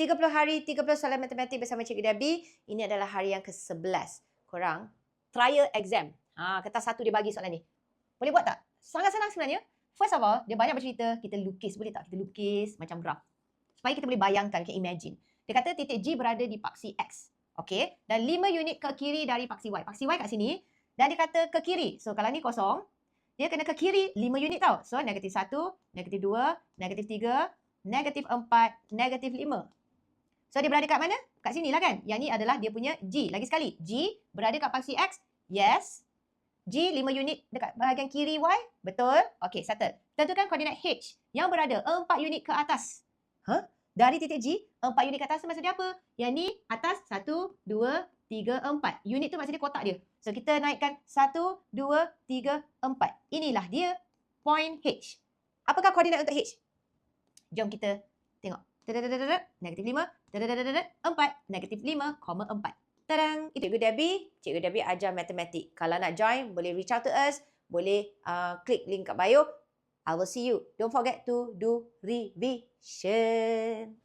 30 hari 30 soalan matematik bersama Cikgu Debbie. Ini adalah hari yang ke-11. Korang trial exam. Ha, kertas satu dia bagi soalan ni. Boleh buat tak? Sangat senang sebenarnya. First of all, dia banyak bercerita, kita lukis. Boleh tak kita lukis macam graf? Supaya kita boleh bayangkan, can imagine. Dia kata titik G berada di paksi X. Okay. Dan 5 unit ke kiri dari paksi Y. Paksi Y kat sini. Dan dia kata ke kiri. So kalau ni kosong, dia kena ke kiri 5 unit tau. So negatif 1, negatif 2, negatif 3, negatif 4, negatif 5. So dia berada kat mana? Kat sini lah kan. Yang ni adalah dia punya G. Lagi sekali. G berada kat paksi X. Yes. G 5 unit dekat bahagian kiri Y. Betul. Okay, settle. Tentukan koordinat H yang berada 4 unit ke atas. Huh? Dari titik G, 4 unit ke atas tu maksud dia apa? Yang ni atas 1, 2, 3, 4. Unit tu maksud dia kotak dia. So kita naikkan 1, 2, 3, 4. Inilah dia point H. Apakah koordinat untuk H? Jom kita. Negatif 5, 4, negatif 5, 4. Tadang! Itu Cikgu Debbie. Cikgu Debbie ajar matematik. Kalau nak join, boleh reach out to us. Boleh uh, klik link kat bio. I will see you. Don't forget to do revision.